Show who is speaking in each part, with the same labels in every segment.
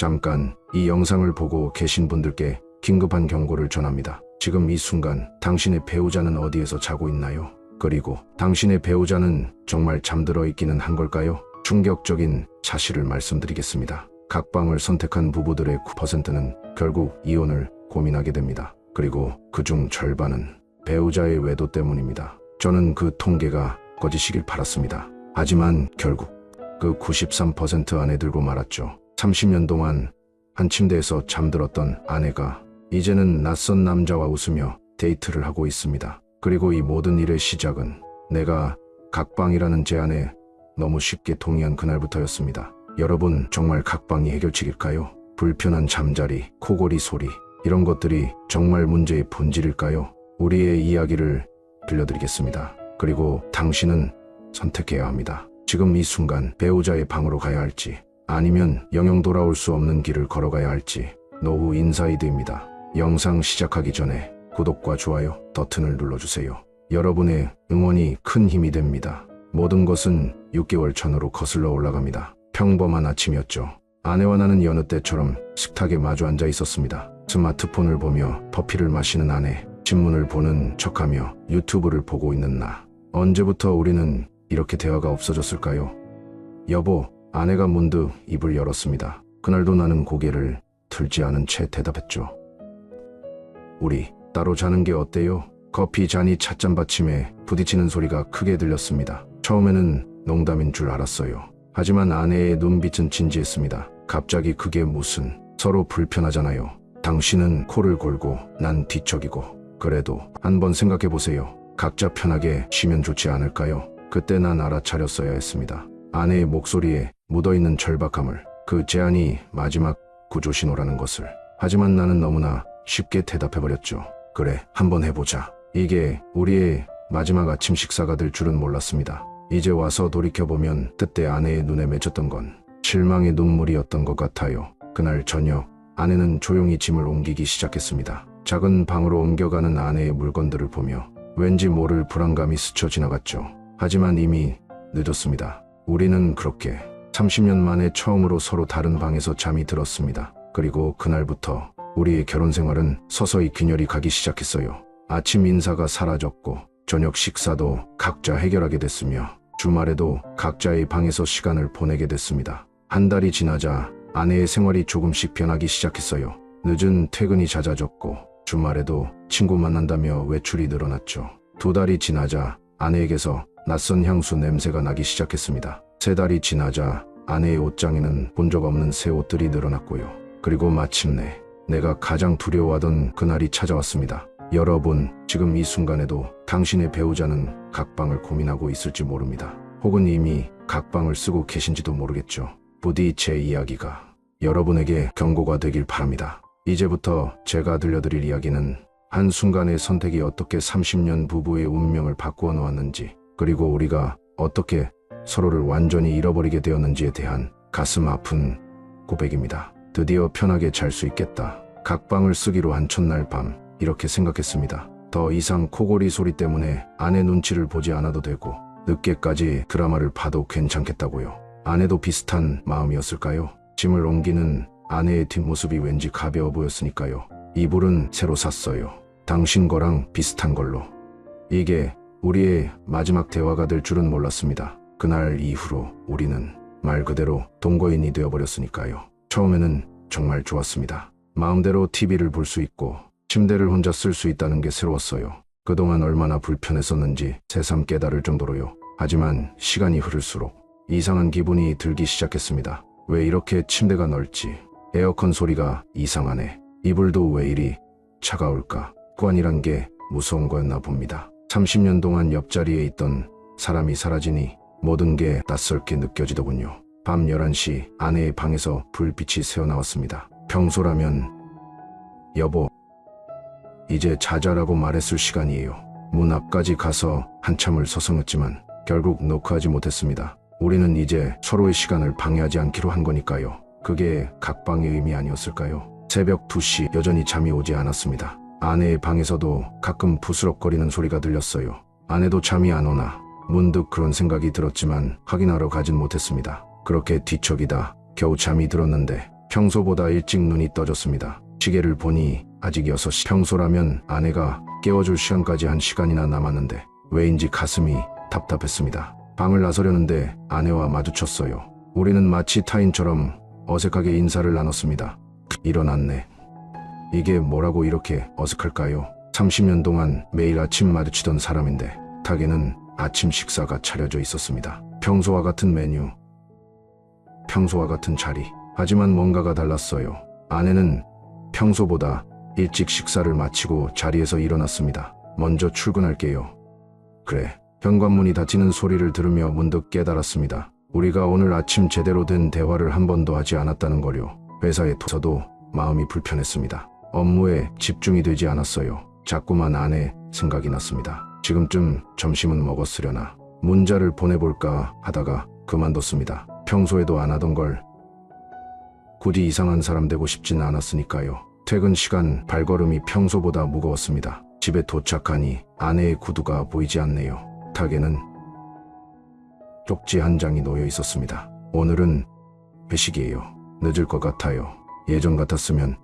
Speaker 1: 잠깐 이 영상을 보고 계신 분들께 긴급한 경고를 전합니다. 지금 이 순간 당신의 배우자는 어디에서 자고 있나요? 그리고 당신의 배우자는 정말 잠들어 있기는 한 걸까요? 충격적인 사실을 말씀드리겠습니다. 각방을 선택한 부부들의 9%는 결국 이혼을 고민하게 됩니다. 그리고 그중 절반은 배우자의 외도 때문입니다. 저는 그 통계가 거짓이길 바랐습니다. 하지만 결국 그 93% 안에 들고 말았죠. 30년 동안 한 침대에서 잠들었던 아내가 이제는 낯선 남자와 웃으며 데이트를 하고 있습니다. 그리고 이 모든 일의 시작은 내가 각방이라는 제안에 너무 쉽게 동의한 그날부터였습니다. 여러분 정말 각방이 해결책일까요? 불편한 잠자리, 코골이 소리 이런 것들이 정말 문제의 본질일까요? 우리의 이야기를 들려드리겠습니다. 그리고 당신은 선택해야 합니다. 지금 이 순간 배우자의 방으로 가야 할지 아니면 영영 돌아올 수 없는 길을 걸어가야 할지 노후 인사이드입니다. 영상 시작하기 전에 구독과 좋아요 버튼을 눌러주세요. 여러분의 응원이 큰 힘이 됩니다. 모든 것은 6개월 전으로 거슬러 올라갑니다. 평범한 아침이었죠. 아내와 나는 여느 때처럼 식탁에 마주 앉아 있었습니다. 스마트폰을 보며 커피를 마시는 아내, 신문을 보는 척하며 유튜브를 보고 있는 나. 언제부터 우리는 이렇게 대화가 없어졌을까요? 여보, 아내가 문득 입을 열었습니다. 그날도 나는 고개를 들지 않은 채 대답했죠. 우리 따로 자는 게 어때요? 커피 잔이 찻잔 받침에 부딪히는 소리가 크게 들렸습니다. 처음에는 농담인 줄 알았어요. 하지만 아내의 눈빛은 진지했습니다. 갑자기 그게 무슨 서로 불편하잖아요. 당신은 코를 골고 난 뒤척이고 그래도 한번 생각해 보세요. 각자 편하게 쉬면 좋지 않을까요? 그때 난 알아차렸어야 했습니다. 아내의 목소리에 묻어있는 절박함을 그 제안이 마지막 구조 신호라는 것을 하지만 나는 너무나 쉽게 대답해버렸죠. 그래, 한번 해보자. 이게 우리의 마지막 아침 식사가 될 줄은 몰랐습니다. 이제 와서 돌이켜보면 그때 아내의 눈에 맺혔던 건 실망의 눈물이었던 것 같아요. 그날 저녁 아내는 조용히 짐을 옮기기 시작했습니다. 작은 방으로 옮겨가는 아내의 물건들을 보며 왠지 모를 불안감이 스쳐 지나갔죠. 하지만 이미 늦었습니다. 우리는 그렇게 30년 만에 처음으로 서로 다른 방에서 잠이 들었습니다. 그리고 그날부터 우리의 결혼 생활은 서서히 균열이 가기 시작했어요. 아침 인사가 사라졌고 저녁 식사도 각자 해결하게 됐으며 주말에도 각자의 방에서 시간을 보내게 됐습니다. 한 달이 지나자 아내의 생활이 조금씩 변하기 시작했어요. 늦은 퇴근이 잦아졌고 주말에도 친구 만난다며 외출이 늘어났죠. 두 달이 지나자 아내에게서 낯선 향수 냄새가 나기 시작했습니다. 세 달이 지나자 아내의 옷장에는 본 적 없는 새 옷들이 늘어났고요. 그리고 마침내 내가 가장 두려워하던 그날이 찾아왔습니다. 여러분, 지금 이 순간에도 당신의 배우자는 각방을 고민하고 있을지 모릅니다. 혹은 이미 각방을 쓰고 계신지도 모르겠죠. 부디 제 이야기가 여러분에게 경고가 되길 바랍니다. 이제부터 제가 들려드릴 이야기는 한순간의 선택이 어떻게 30년 부부의 운명을 바꾸어 놓았는지, 그리고 우리가 어떻게 서로를 완전히 잃어버리게 되었는지에 대한 가슴 아픈 고백입니다. 드디어 편하게 잘 수 있겠다. 각방을 쓰기로 한 첫날 밤, 이렇게 생각했습니다. 더 이상 코골이 소리 때문에 아내 눈치를 보지 않아도 되고, 늦게까지 드라마를 봐도 괜찮겠다고요. 아내도 비슷한 마음이었을까요? 짐을 옮기는 아내의 뒷모습이 왠지 가벼워 보였으니까요. 이불은 새로 샀어요. 당신 거랑 비슷한 걸로. 이게 우리의 마지막 대화가 될 줄은 몰랐습니다. 그날 이후로 우리는 말 그대로 동거인이 되어버렸으니까요. 처음에는 정말 좋았습니다. 마음대로 TV를 볼 수 있고 침대를 혼자 쓸 수 있다는 게 새로웠어요. 그동안 얼마나 불편했었는지 새삼 깨달을 정도로요. 하지만 시간이 흐를수록 이상한 기분이 들기 시작했습니다. 왜 이렇게 침대가 넓지? 에어컨 소리가 이상하네. 이불도 왜 이리 차가울까? 습관이란 게 무서운 거였나 봅니다. 30년 동안 옆자리에 있던 사람이 사라지니 모든 게 낯설게 느껴지더군요. 밤 11시 아내의 방에서 불빛이 새어나왔습니다. 평소라면 여보, 이제 자자라고 말했을 시간이에요. 문 앞까지 가서 한참을 서성였지만 결국 노크하지 못했습니다. 우리는 이제 서로의 시간을 방해하지 않기로 한 거니까요. 그게 각방의 의미 아니었을까요? 새벽 2시 여전히 잠이 오지 않았습니다. 아내의 방에서도 가끔 부스럭거리는 소리가 들렸어요. 아내도 잠이 안 오나 문득 그런 생각이 들었지만 확인하러 가진 못했습니다. 그렇게 뒤척이다 겨우 잠이 들었는데 평소보다 일찍 눈이 떠졌습니다. 시계를 보니 아직 6시 평소라면 아내가 깨워줄 시간까지 한 시간이나 남았는데 왜인지 가슴이 답답했습니다. 방을 나서려는데 아내와 마주쳤어요. 우리는 마치 타인처럼 어색하게 인사를 나눴습니다. 일어났네. 이게 뭐라고 이렇게 어색할까요? 30년 동안 매일 아침 마주치던 사람인데 닭에는 아침 식사가 차려져 있었습니다. 평소와 같은 메뉴, 평소와 같은 자리. 하지만 뭔가가 달랐어요. 아내는 평소보다 일찍 식사를 마치고 자리에서 일어났습니다. 먼저 출근할게요. 그래. 현관문이 닫히는 소리를 들으며 문득 깨달았습니다. 우리가 오늘 아침 제대로 된 대화를 한 번도 하지 않았다는 거요. 회사에 도서도 마음이 불편했습니다. 업무에 집중이 되지 않았어요. 자꾸만 아내 생각이 났습니다. 지금쯤 점심은 먹었으려나. 문자를 보내볼까 하다가 그만뒀습니다. 평소에도 안 하던 걸 굳이 이상한 사람 되고 싶진 않았으니까요. 퇴근 시간 발걸음이 평소보다 무거웠습니다. 집에 도착하니 아내의 구두가 보이지 않네요. 탁에는 쪽지 한 장이 놓여 있었습니다. 오늘은 회식이에요. 늦을 것 같아요. 예전 같았으면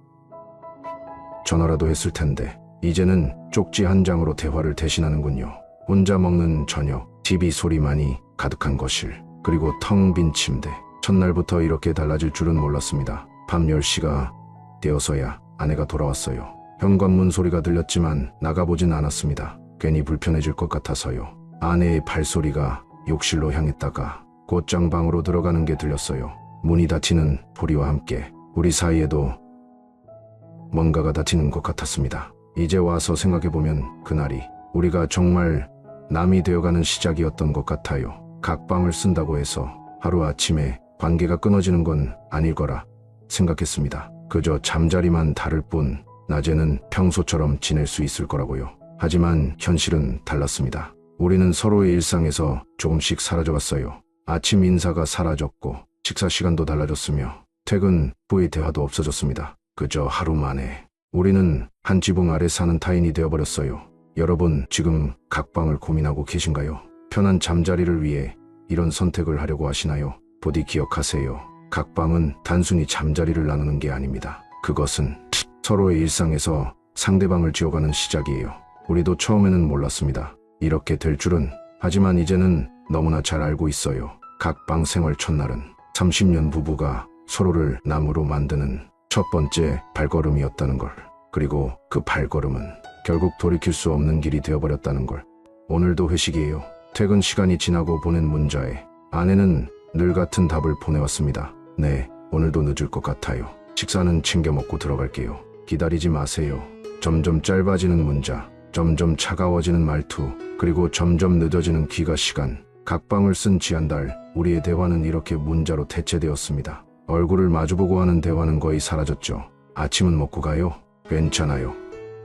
Speaker 1: 전화라도 했을 텐데 이제는 쪽지 한 장으로 대화를 대신하는군요. 혼자 먹는 저녁, TV 소리만이 가득한 거실, 그리고 텅 빈 침대. 첫날부터 이렇게 달라질 줄은 몰랐습니다. 밤 10시가 되어서야 아내가 돌아왔어요. 현관문 소리가 들렸지만 나가보진 않았습니다. 괜히 불편해질 것 같아서요. 아내의 발소리가 욕실로 향했다가 곧장 방으로 들어가는 게 들렸어요. 문이 닫히는 소리와 함께 우리 사이에도 뭔가가 닫히는 것 같았습니다. 이제 와서 생각해보면 그날이 우리가 정말 남이 되어가는 시작이었던 것 같아요. 각 방을 쓴다고 해서 하루아침에 관계가 끊어지는 건 아닐 거라 생각했습니다. 그저 잠자리만 다를 뿐 낮에는 평소처럼 지낼 수 있을 거라고요. 하지만 현실은 달랐습니다. 우리는 서로의 일상에서 조금씩 사라져갔어요. 아침 인사가 사라졌고 식사 시간도 달라졌으며 퇴근 후의 대화도 없어졌습니다. 그저 하루 만에 우리는 한 지붕 아래 사는 타인이 되어버렸어요. 여러분 지금 각 방을 고민하고 계신가요? 편한 잠자리를 위해 이런 선택을 하려고 하시나요? 부디 기억하세요. 각 방은 단순히 잠자리를 나누는 게 아닙니다. 그것은 서로의 일상에서 상대방을 지어가는 시작이에요. 우리도 처음에는 몰랐습니다. 이렇게 될 줄은 하지만 이제는 너무나 잘 알고 있어요. 각방 생활 첫날은 30년 부부가 서로를 남으로 만드는 첫 번째 발걸음이었다는 걸. 그리고 그 발걸음은 결국 돌이킬 수 없는 길이 되어버렸다는 걸. 오늘도 회식이에요. 퇴근 시간이 지나고 보낸 문자에 아내는 늘 같은 답을 보내왔습니다. 네, 오늘도 늦을 것 같아요. 식사는 챙겨 먹고 들어갈게요. 기다리지 마세요. 점점 짧아지는 문자, 점점 차가워지는 말투, 그리고 점점 늦어지는 귀가 시간. 각방을 쓴 지한달, 우리의 대화는 이렇게 문자로 대체되었습니다. 얼굴을 마주보고 하는 대화는 거의 사라졌죠. 아침은 먹고 가요? 괜찮아요.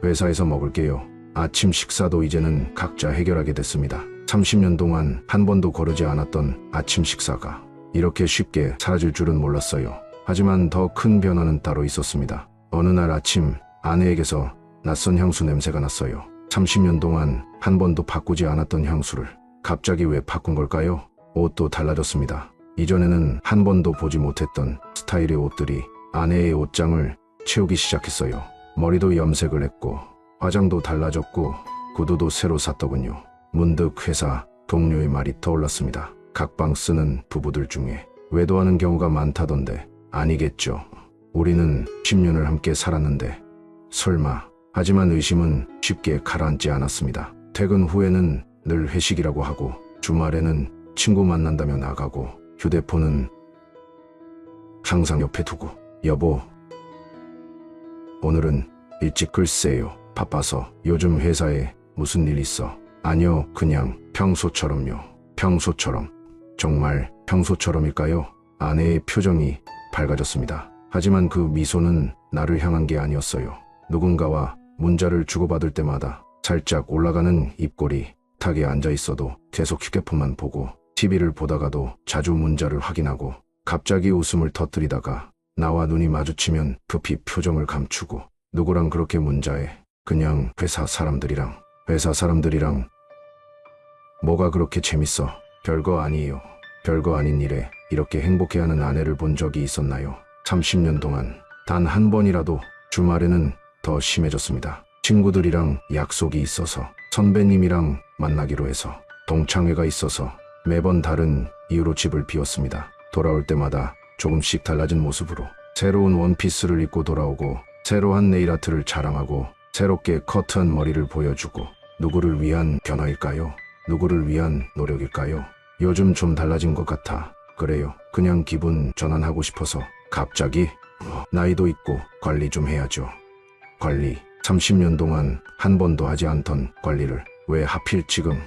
Speaker 1: 회사에서 먹을게요. 아침 식사도 이제는 각자 해결하게 됐습니다. 30년 동안 한 번도 거르지 않았던 아침 식사가 이렇게 쉽게 사라질 줄은 몰랐어요. 하지만 더 큰 변화는 따로 있었습니다. 어느 날 아침 아내에게서 낯선 향수 냄새가 났어요. 30년 동안 한 번도 바꾸지 않았던 향수를 갑자기 왜 바꾼 걸까요? 옷도 달라졌습니다. 이전에는 한 번도 보지 못했던 스타일의 옷들이 아내의 옷장을 채우기 시작했어요. 머리도 염색을 했고 화장도 달라졌고 구두도 새로 샀더군요. 문득 회사 동료의 말이 떠올랐습니다. 각방 쓰는 부부들 중에 외도하는 경우가 많다던데 아니겠죠. 우리는 10년을 함께 살았는데 설마 하지만 의심은 쉽게 가라앉지 않았습니다. 퇴근 후에는 늘 회식이라고 하고 주말에는 친구 만난다며 나가고 휴대폰은 항상 옆에 두고 여보 오늘은 일찍 글쎄요. 바빠서 요즘 회사에 무슨 일 있어? 아니요 그냥 평소처럼요. 평소처럼. 정말 평소처럼일까요? 아내의 표정이 밝아졌습니다. 하지만 그 미소는 나를 향한 게 아니었어요. 누군가와 문자를 주고받을 때마다 살짝 올라가는 입꼬리 탁에 앉아 있어도 계속 휴대폰만 보고 TV를 보다가도 자주 문자를 확인하고 갑자기 웃음을 터뜨리다가 나와 눈이 마주치면 급히 표정을 감추고 누구랑 그렇게 문자해? 그냥 회사 사람들이랑. 회사 사람들이랑. 뭐가 그렇게 재밌어? 별거 아니에요. 별거 아닌 일에 이렇게 행복해하는 아내를 본 적이 있었나요? 30년 동안. 단 한 번이라도 주말에는 더 심해졌습니다. 친구들이랑 약속이 있어서 선배님이랑 만나기로 해서 동창회가 있어서 매번 다른 이유로 집을 비웠습니다. 돌아올 때마다 조금씩 달라진 모습으로 새로운 원피스를 입고 돌아오고 새로운 네일 아트를 자랑하고 새롭게 커트한 머리를 보여주고 누구를 위한 변화일까요? 누구를 위한 노력일까요? 요즘 좀 달라진 것 같아. 그래요. 그냥 기분 전환하고 싶어서 갑자기 뭐, 나이도 있고 관리 좀 해야죠. 관리. 30년 동안 한 번도 하지 않던 관리를 왜 하필 지금,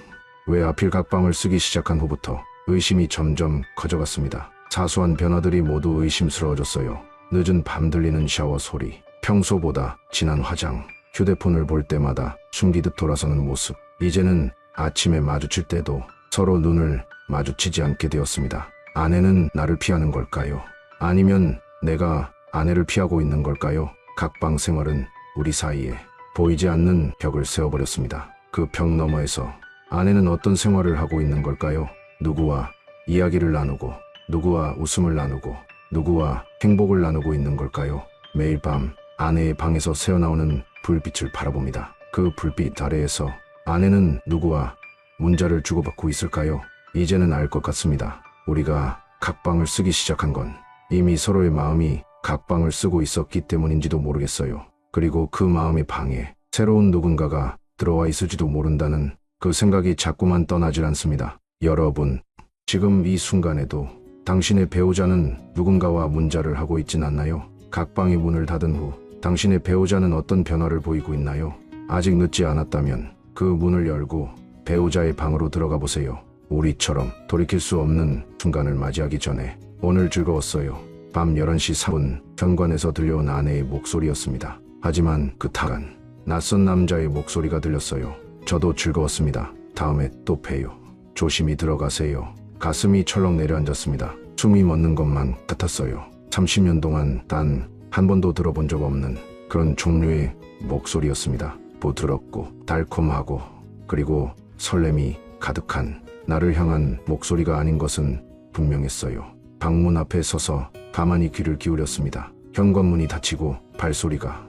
Speaker 1: 왜 하필 각방을 쓰기 시작한 후부터 의심이 점점 커져갔습니다. 사소한 변화들이 모두 의심스러워졌어요. 늦은 밤 들리는 샤워 소리, 평소보다 진한 화장, 휴대폰을 볼 때마다 숨기듯 돌아서는 모습. 이제는 아침에 마주칠 때도 서로 눈을 마주치지 않게 되었습니다. 아내는 나를 피하는 걸까요? 아니면 내가 아내를 피하고 있는 걸까요? 각방 생활은 우리 사이에 보이지 않는 벽을 세워버렸습니다. 그 벽 너머에서 아내는 어떤 생활을 하고 있는 걸까요? 누구와 이야기를 나누고, 누구와 웃음을 나누고, 누구와 행복을 나누고 있는 걸까요? 매일 밤 아내의 방에서 새어나오는 불빛을 바라봅니다. 그 불빛 아래에서 아내는 누구와 문자를 주고받고 있을까요? 이제는 알 것 같습니다. 우리가 각방을 쓰기 시작한 건 이미 서로의 마음이 각방을 쓰고 있었기 때문인지도 모르겠어요. 그리고 그 마음의 방에 새로운 누군가가 들어와 있을지도 모른다는 그 생각이 자꾸만 떠나질 않습니다. 여러분, 지금 이 순간에도 당신의 배우자는 누군가와 문자를 하고 있진 않나요? 각방의 문을 닫은 후 당신의 배우자는 어떤 변화를 보이고 있나요? 아직 늦지 않았다면 그 문을 열고 배우자의 방으로 들어가 보세요. 우리처럼 돌이킬 수 없는 순간을 맞이하기 전에 오늘 즐거웠어요. 밤 11시 3분 현관에서 들려온 아내의 목소리였습니다. 하지만 그 타간 낯선 남자의 목소리가 들렸어요. 저도 즐거웠습니다. 다음에 또 봬요. 조심히 들어가세요. 가슴이 철렁 내려앉았습니다. 숨이 멎는 것만 같았어요. 30년 동안 단 한 번도 들어본 적 없는 그런 종류의 목소리였습니다. 부드럽고 달콤하고 그리고 설렘이 가득한 나를 향한 목소리가 아닌 것은 분명했어요. 방문 앞에 서서 가만히 귀를 기울였습니다. 현관문이 닫히고 발소리가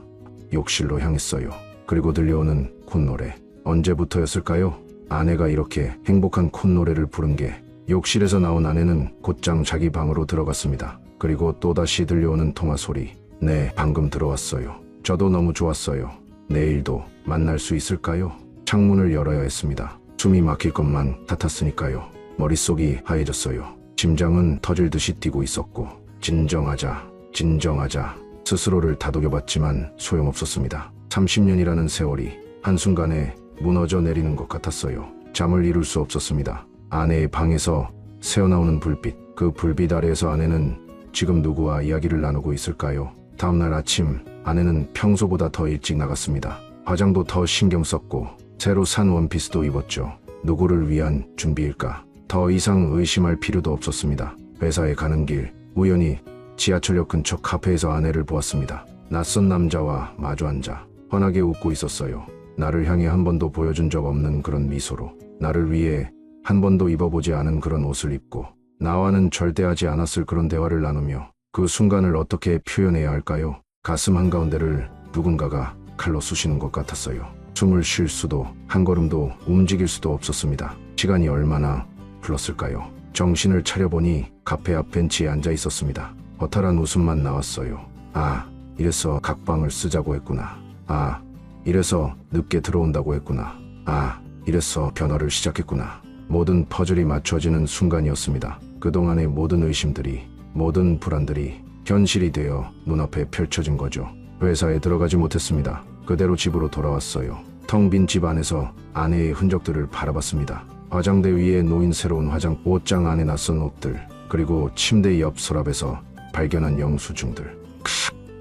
Speaker 1: 욕실로 향했어요. 그리고 들려오는 콧노래. 언제부터였을까요? 아내가 이렇게 행복한 콧노래를 부른 게 욕실에서 나온 아내는 곧장 자기 방으로 들어갔습니다. 그리고 또다시 들려오는 통화 소리. 네, 방금 들어왔어요. 저도 너무 좋았어요. 내일도 만날 수 있을까요? 창문을 열어야 했습니다. 숨이 막힐 것만 같았으니까요. 머릿속이 하얘졌어요. 심장은 터질 듯이 뛰고 있었고, 진정하자, 진정하자. 스스로를 다독여봤지만 소용없었습니다. 30년이라는 세월이 한순간에 무너져 내리는 것 같았어요. 잠을 이룰 수 없었습니다. 아내의 방에서 새어나오는 불빛, 그 불빛 아래에서 아내는 지금 누구와 이야기를 나누고 있을까요? 다음날 아침, 아내는 평소보다 더 일찍 나갔습니다. 화장도 더 신경 썼고, 새로 산 원피스도 입었죠. 누구를 위한 준비일까? 더 이상 의심할 필요도 없었습니다. 회사에 가는 길, 우연히 지하철역 근처 카페에서 아내를 보았습니다. 낯선 남자와 마주 앉아 환하게 웃고 있었어요. 나를 향해 한 번도 보여준 적 없는 그런 미소로 나를 위해 한 번도 입어보지 않은 그런 옷을 입고 나와는 절대 하지 않았을 그런 대화를 나누며 그 순간을 어떻게 표현해야 할까요? 가슴 한가운데를 누군가가 칼로 쑤시는 것 같았어요. 숨을 쉴 수도 한 걸음도 움직일 수도 없었습니다. 시간이 얼마나 흘렀을까요? 정신을 차려보니 카페 앞 벤치에 앉아 있었습니다. 허탈한 웃음만 나왔어요. 아, 이래서 각방을 쓰자고 했구나. 아, 이래서 늦게 들어온다고 했구나. 아, 이래서 변화를 시작했구나. 모든 퍼즐이 맞춰지는 순간이었습니다. 그동안의 모든 의심들이, 모든 불안들이 현실이 되어 눈앞에 펼쳐진 거죠. 회사에 들어가지 못했습니다. 그대로 집으로 돌아왔어요. 텅 빈 집 안에서 아내의 흔적들을 바라봤습니다. 화장대 위에 놓인 새로운 화장, 옷장 안에 낯선 옷들, 그리고 침대 옆 서랍에서 발견한 영수증들. 크,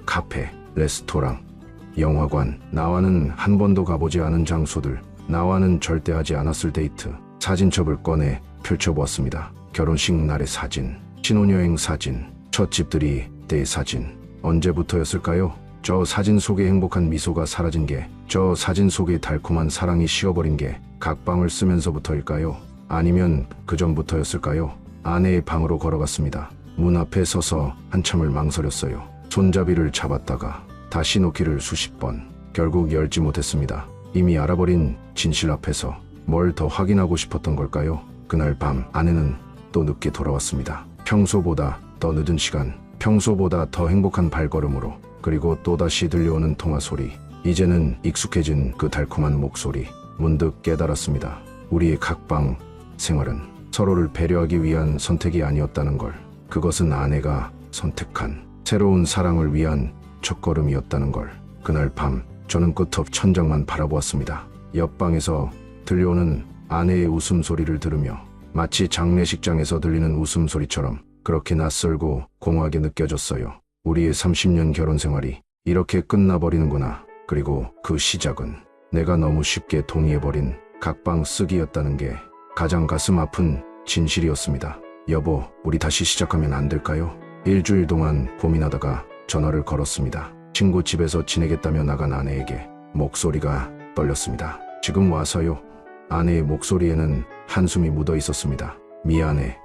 Speaker 1: 카페, 레스토랑, 영화관, 나와는 한 번도 가보지 않은 장소들, 나와는 절대 하지 않았을 데이트, 사진첩을 꺼내 펼쳐보았습니다. 결혼식 날의 사진, 신혼여행 사진, 첫 집들이 때 사진. 언제부터였을까요? 저 사진 속의 행복한 미소가 사라진 게, 저 사진 속의 달콤한 사랑이 식어버린 게 각방을 쓰면서부터일까요? 아니면 그 전부터였을까요? 아내의 방으로 걸어갔습니다. 문 앞에 서서 한참을 망설였어요. 손잡이를 잡았다가 다시 놓기를 수십 번. 결국 열지 못했습니다. 이미 알아버린 진실 앞에서 뭘 더 확인하고 싶었던 걸까요? 그날 밤 아내는 또 늦게 돌아왔습니다. 평소보다 더 늦은 시간, 평소보다 더 행복한 발걸음으로 그리고 또다시 들려오는 통화 소리. 이제는 익숙해진 그 달콤한 목소리. 문득 깨달았습니다. 우리의 각방 생활은 서로를 배려하기 위한 선택이 아니었다는 걸. 그것은 아내가 선택한 새로운 사랑을 위한 첫걸음이었다는 걸. 그날 밤 저는 끝없 천장만 바라보았습니다. 옆방에서 들려오는 아내의 웃음소리를 들으며 마치 장례식장에서 들리는 웃음소리처럼 그렇게 낯설고 공허하게 느껴졌어요. 우리의 30년 결혼 생활이 이렇게 끝나버리는구나. 그리고 그 시작은 내가 너무 쉽게 동의해버린 각방 쓰기였다는 게 가장 가슴 아픈 진실이었습니다. 여보, 우리 다시 시작하면 안 될까요? 일주일 동안 고민하다가 전화를 걸었습니다. 친구 집에서 지내겠다며 나간 아내에게 목소리가 떨렸습니다. 지금 와서요. 아내의 목소리에는 한숨이 묻어 있었습니다. 미안해.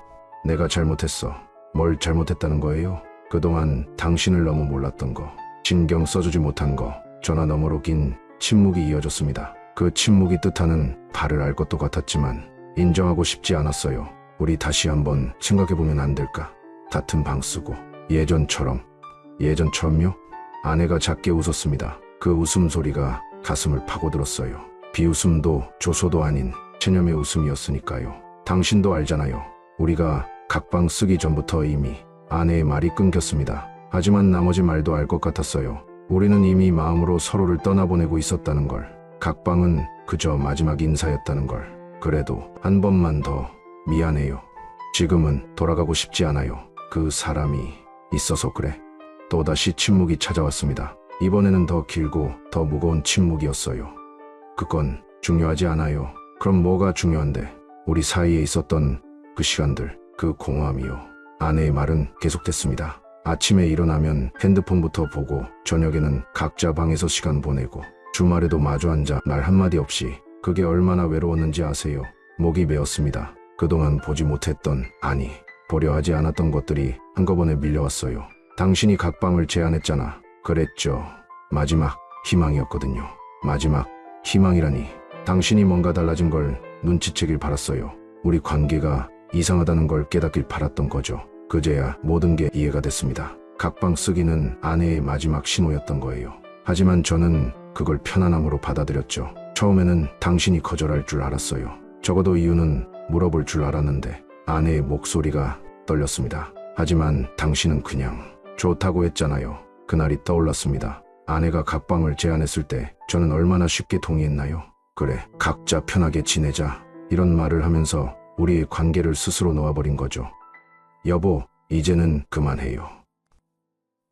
Speaker 1: 내가 잘못했어. 뭘 잘못했다는 거예요? 그동안 당신을 너무 몰랐던 거, 신경 써주지 못한 거, 전화 너머로 긴 침묵이 이어졌습니다. 그 침묵이 뜻하는 바를 알 것도 같았지만 인정하고 싶지 않았어요. 우리 다시 한번 생각해보면 안 될까? 같은 방 쓰고 예전처럼 예전처럼요? 아내가 작게 웃었습니다. 그 웃음소리가 가슴을 파고들었어요. 비웃음도 조소도 아닌 체념의 웃음이었으니까요. 당신도 알잖아요. 우리가 각방 쓰기 전부터 이미 아내의 말이 끊겼습니다. 하지만 나머지 말도 알 것 같았어요. 우리는 이미 마음으로 서로를 떠나보내고 있었다는 걸. 각방은 그저 마지막 인사였다는 걸. 그래도 한 번만 더 미안해요. 지금은 돌아가고 싶지 않아요. 그 사람이 있어서 그래. 또다시 침묵이 찾아왔습니다. 이번에는 더 길고 더 무거운 침묵이었어요. 그건 중요하지 않아요. 그럼 뭐가 중요한데? 우리 사이에 있었던 그 시간들, 그 공허함이요. 아내의 말은 계속됐습니다. 아침에 일어나면 핸드폰부터 보고 저녁에는 각자 방에서 시간 보내고 주말에도 마주 앉아 말 한마디 없이 그게 얼마나 외로웠는지 아세요? 목이 메었습니다. 그동안 보지 못했던 아니 보려 하지 않았던 것들이 한꺼번에 밀려왔어요. 당신이 각방을 제안했잖아. 그랬죠. 마지막 희망이었거든요. 마지막 희망이라니. 당신이 뭔가 달라진 걸 눈치채길 바랐어요. 우리 관계가 이상하다는 걸 깨닫길 바랐던 거죠. 그제야 모든 게 이해가 됐습니다. 각방 쓰기는 아내의 마지막 신호였던 거예요. 하지만 저는 그걸 편안함으로 받아들였죠. 처음에는 당신이 거절할 줄 알았어요. 적어도 이유는 물어볼 줄 알았는데 아내의 목소리가 떨렸습니다. 하지만 당신은 그냥 좋다고 했잖아요. 그날이 떠올랐습니다. 아내가 각방을 제안했을 때 저는 얼마나 쉽게 동의했나요? 그래, 각자 편하게 지내자. 이런 말을 하면서 우리의 관계를 스스로 놓아버린 거죠. 여보, 이제는 그만해요.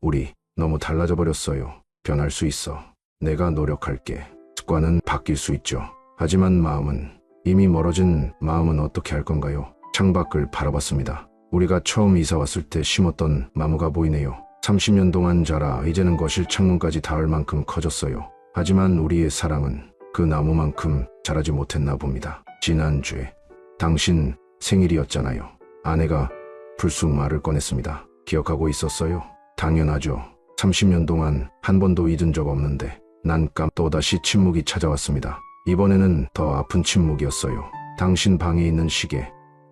Speaker 1: 우리 너무 달라져 버렸어요. 변할 수 있어. 내가 노력할게. 습관은 바뀔 수 있죠. 하지만 마음은 이미 멀어진 마음은 어떻게 할 건가요? 창밖을 바라봤습니다. 우리가 처음 이사 왔을 때 심었던 나무가 보이네요. 30년 동안 자라 이제는 거실 창문까지 닿을 만큼 커졌어요. 하지만 우리의 사랑은 그 나무만큼 자라지 못했나 봅니다. 지난주에 당신 생일이었잖아요. 아내가 불쑥 말을 꺼냈습니다. 기억하고 있었어요? 당연하죠. 30년 동안 한 번도 잊은 적 없는데 난감 또다시 침묵이 찾아왔습니다. 이번에는 더 아픈 침묵이었어요. 당신 방에 있는 시계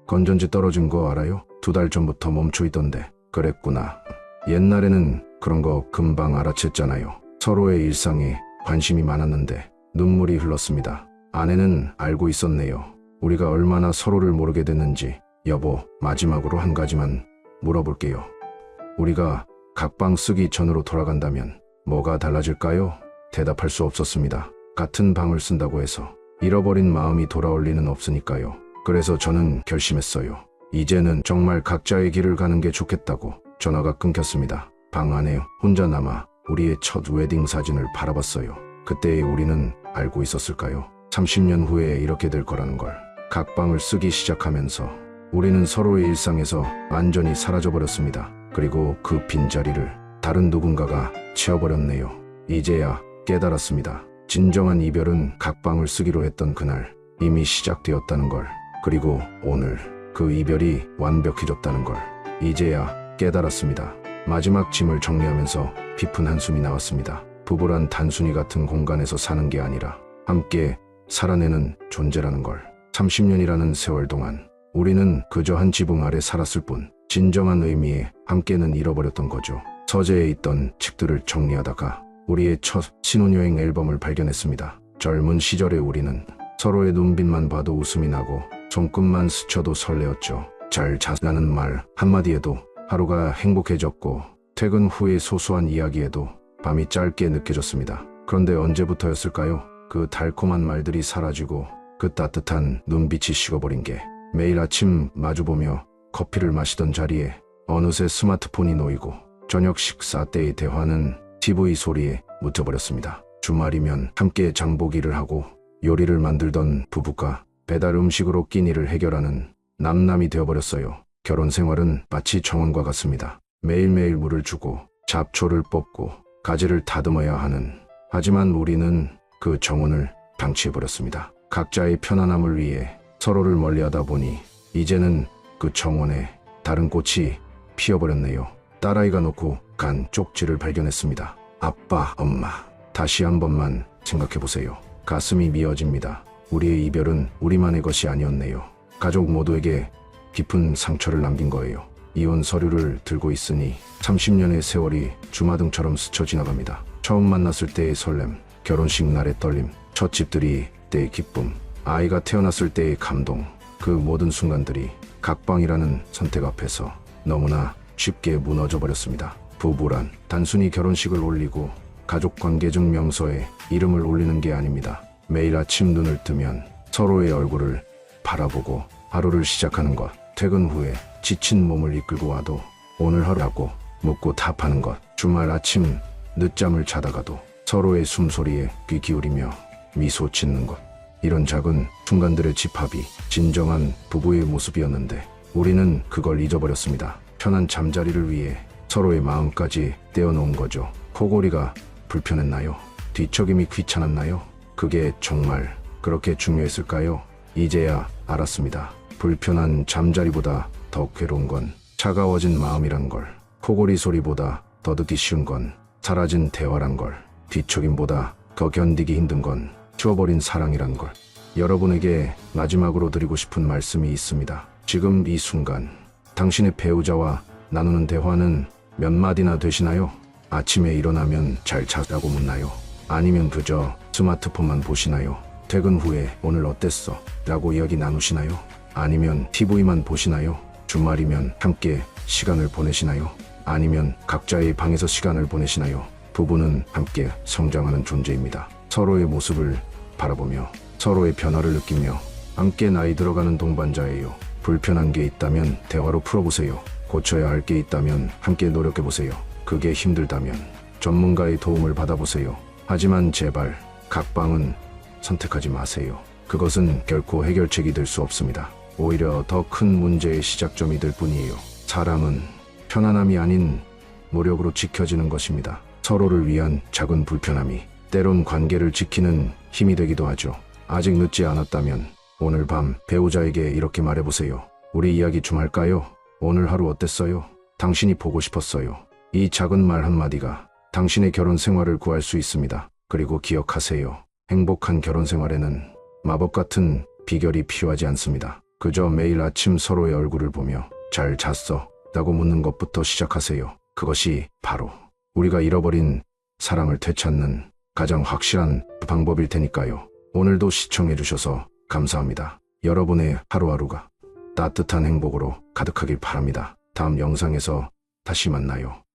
Speaker 1: 건전지 떨어진 거 알아요? 두 달 전부터 멈춰 있던데 그랬구나. 옛날에는 그런 거 금방 알아챘잖아요. 서로의 일상에 관심이 많았는데 눈물이 흘렀습니다. 아내는 알고 있었네요. 우리가 얼마나 서로를 모르게 됐는지 여보 마지막으로 한 가지만 물어볼게요. 우리가 각방 쓰기 전으로 돌아간다면 뭐가 달라질까요? 대답할 수 없었습니다. 같은 방을 쓴다고 해서 잃어버린 마음이 돌아올 리는 없으니까요. 그래서 저는 결심했어요. 이제는 정말 각자의 길을 가는 게 좋겠다고 전화가 끊겼습니다. 방 안에 혼자 남아 우리의 첫 웨딩 사진을 바라봤어요. 그때의 우리는 알고 있었을까요? 30년 후에 이렇게 될 거라는 걸. 각 방을 쓰기 시작하면서 우리는 서로의 일상에서 완전히 사라져버렸습니다. 그리고 그 빈자리를 다른 누군가가 채워버렸네요. 이제야 깨달았습니다. 진정한 이별은 각 방을 쓰기로 했던 그날 이미 시작되었다는 걸. 그리고 오늘 그 이별이 완벽해졌다는 걸. 이제야 깨달았습니다. 마지막 짐을 정리하면서 깊은 한숨이 나왔습니다. 부부란 단순히 같은 공간에서 사는 게 아니라 함께 살아내는 존재라는 걸. 30년이라는 세월 동안 우리는 그저 한 지붕 아래 살았을 뿐 진정한 의미의 함께는 잃어버렸던 거죠. 서재에 있던 책들을 정리하다가 우리의 첫 신혼여행 앨범을 발견했습니다. 젊은 시절의 우리는 서로의 눈빛만 봐도 웃음이 나고 손끝만 스쳐도 설레었죠. 잘 자라는 말 한마디에도 하루가 행복해졌고 퇴근 후의 소소한 이야기에도 밤이 짧게 느껴졌습니다. 그런데 언제부터였을까요? 그 달콤한 말들이 사라지고 그 따뜻한 눈빛이 식어버린 게 매일 아침 마주보며 커피를 마시던 자리에 어느새 스마트폰이 놓이고 저녁 식사 때의 대화는 TV 소리에 묻혀버렸습니다. 주말이면 함께 장보기를 하고 요리를 만들던 부부가 배달 음식으로 끼니를 해결하는 남남이 되어버렸어요. 결혼 생활은 마치 정원과 같습니다. 매일매일 물을 주고 잡초를 뽑고 가지를 다듬어야 하는 하지만 우리는 그 정원을 방치해버렸습니다. 각자의 편안함을 위해 서로를 멀리하다 보니 이제는 그 정원에 다른 꽃이 피어버렸네요. 딸아이가 놓고 간 쪽지를 발견했습니다. 아빠, 엄마, 다시 한 번만 생각해보세요. 가슴이 미어집니다. 우리의 이별은 우리만의 것이 아니었네요. 가족 모두에게 깊은 상처를 남긴 거예요. 이혼 서류를 들고 있으니 30년의 세월이 주마등처럼 스쳐 지나갑니다. 처음 만났을 때의 설렘, 결혼식 날의 떨림, 첫 집들이 때의 기쁨, 아이가 태어났을 때의 감동, 그 모든 순간들이 각방이라는 선택 앞에서 너무나 쉽게 무너져 버렸습니다. 부부란 단순히 결혼식을 올리고 가족 관계 증 명서에 이름을 올리는 게 아닙니다. 매일 아침 눈을 뜨면 서로의 얼굴을 바라보고 하루를 시작하는 것, 퇴근 후에 지친 몸을 이끌고 와도 오늘 하루라고 묻고 답하는 것, 주말 아침 늦잠을 자다가도 서로의 숨소리에 귀 기울이며 미소 짓는 것, 이런 작은 순간들의 집합이 진정한 부부의 모습이었는데 우리는 그걸 잊어버렸습니다. 편한 잠자리를 위해 서로의 마음까지 떼어놓은 거죠. 코골이가 불편했나요? 뒤척임이 귀찮았나요? 그게 정말 그렇게 중요했을까요? 이제야 알았습니다. 불편한 잠자리보다 더 괴로운 건 차가워진 마음이란 걸. 코골이 소리보다 더 듣기 쉬운 건 사라진 대화란 걸. 뒤척임보다 더 견디기 힘든 건 추워버린 사랑이란 걸. 여러분에게 마지막으로 드리고 싶은 말씀이 있습니다. 지금 이 순간 당신의 배우자와 나누는 대화는 몇 마디나 되시나요? 아침에 일어나면 잘 잤다고 묻나요? 아니면 그저 스마트폰만 보시나요? 퇴근 후에 오늘 어땠어? 라고 이야기 나누시나요? 아니면 TV만 보시나요? 주말이면 함께 시간을 보내시나요? 아니면 각자의 방에서 시간을 보내시나요? 부부는 함께 성장하는 존재입니다. 서로의 모습을 바라보며 서로의 변화를 느끼며 함께 나이 들어가는 동반자예요. 불편한 게 있다면 대화로 풀어보세요. 고쳐야 할 게 있다면 함께 노력해보세요. 그게 힘들다면 전문가의 도움을 받아보세요. 하지만 제발 각방은 선택하지 마세요. 그것은 결코 해결책이 될 수 없습니다. 오히려 더 큰 문제의 시작점이 될 뿐이에요. 사람은 편안함이 아닌 노력으로 지켜지는 것입니다. 서로를 위한 작은 불편함이 때론 관계를 지키는 힘이 되기도 하죠. 아직 늦지 않았다면 오늘 밤 배우자에게 이렇게 말해보세요. 우리 이야기 좀 할까요? 오늘 하루 어땠어요? 당신이 보고 싶었어요. 이 작은 말 한마디가 당신의 결혼 생활을 구할 수 있습니다. 그리고 기억하세요. 행복한 결혼 생활에는 마법 같은 비결이 필요하지 않습니다. 그저 매일 아침 서로의 얼굴을 보며 잘 잤어? 라고 묻는 것부터 시작하세요. 그것이 바로 우리가 잃어버린 사랑을 되찾는 가장 확실한 방법일 테니까요. 오늘도 시청해주셔서 감사합니다. 여러분의 하루하루가 따뜻한 행복으로 가득하길 바랍니다. 다음 영상에서 다시 만나요.